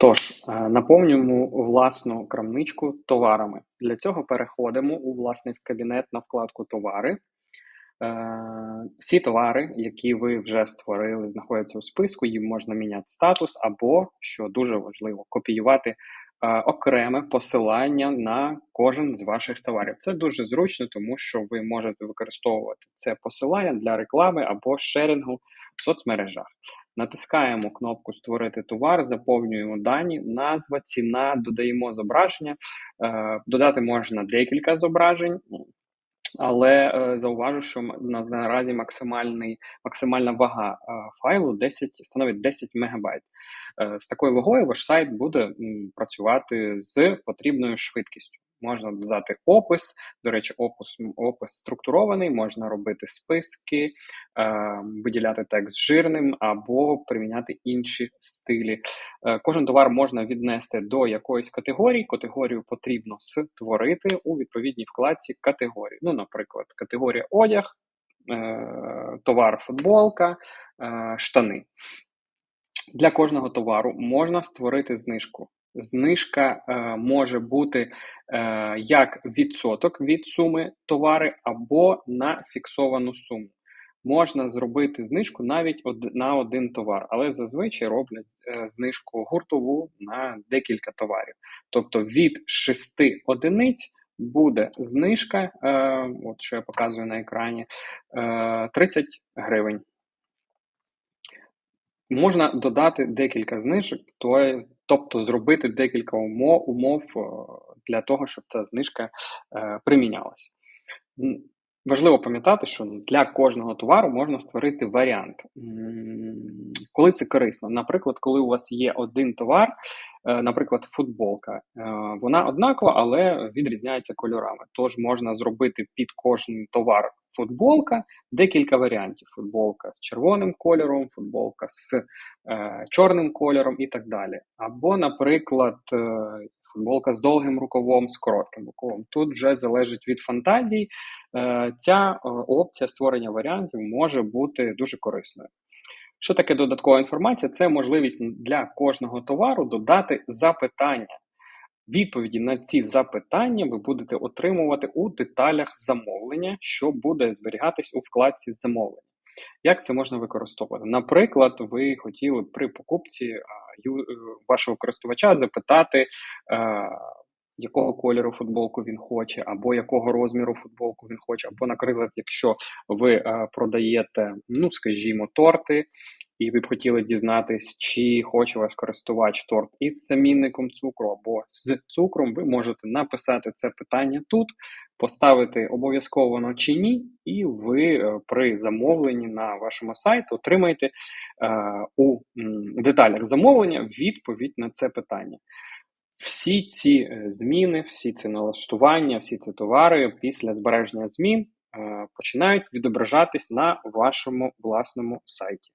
Тож, е, наповнюємо власну крамничку товарами. Для цього переходимо у власний кабінет на вкладку Товари. Е, всі товари, які ви вже створили, знаходяться у списку, їм можна міняти статус, або, що дуже важливо, копіювати окреме посилання на кожен з ваших товарів. Це дуже зручно, тому що ви можете використовувати це посилання для реклами або шерингу в соцмережах. Натискаємо кнопку Створити товар, заповнюємо дані, назва, ціна, додаємо зображення. Е, додати можна декілька зображень. Але е, зауважу, що на наразі максимальний максимальна вага е, файлу 10 становить 10 мегабайт. Е, з такою вагою ваш сайт буде м, працювати з потрібною швидкістю. Можна додати опис. До речі, опис опис структурований, можна робити списки, е, виділяти текст жирним або приміняти інші стилі. Е, Кожен товар можна віднести до якоїсь категорії. Категорію потрібно створити у відповідній вкладці категорії. Ну, наприклад, категорія одяг, е, товар футболка, е, штани. Для кожного товару можна створити знижку. Знижка е, може бути е, як відсоток від суми товари або на фіксовану суму. Можна зробити знижку навіть од, на один товар, але зазвичай роблять е, знижку гуртову на декілька товарів. Тобто від 6 одиниць буде знижка, е, от що я показую на екрані, е, 30 гривень. Можна додати декілька знижок, то, тобто зробити декілька умов умов е, для того, щоб ця знижка е, примінялась. Важливо пам'ятати, що для кожного товару можна створити варіант. Коли це корисно, наприклад, коли у вас є один товар, е, наприклад, футболка, вона однакова, але відрізняється кольорами. Тож можна зробити під кожен товар футболка декілька варіантів: футболка з червоним кольором, футболка з е, чорним кольором і так далі. Або, наприклад, футболка з довгим рукавом, з коротким рукавом. Тут вже залежить від фантазій. Е, ця е, опція створення варіантів може бути дуже корисною. Що таке додаткова інформація? Це можливість для кожного товару додати запитання. Відповіді на ці запитання ви будете отримувати у деталях замовлення, що буде зберігатись у вкладці замовлення. Як це можна використовувати? Наприклад, ви хотіли при покупці вашого користувача запитати, якого кольору футболку він хоче, або якого розміру футболку він хоче, або, наприклад, якщо ви продаєте, ну скажімо, торти, і ви б хотіли дізнатись, чи хоче ваш користувач торт із замінником цукру або з цукром, ви можете написати це питання тут, поставити обов'язково чи ні, і ви е, при замовленні на вашому сайті отримаєте е, у деталях замовлення відповідь на це питання. Всі ці е, зміни, всі ці налаштування, всі ці товари після збереження змін починають відображатись на вашому власному сайті.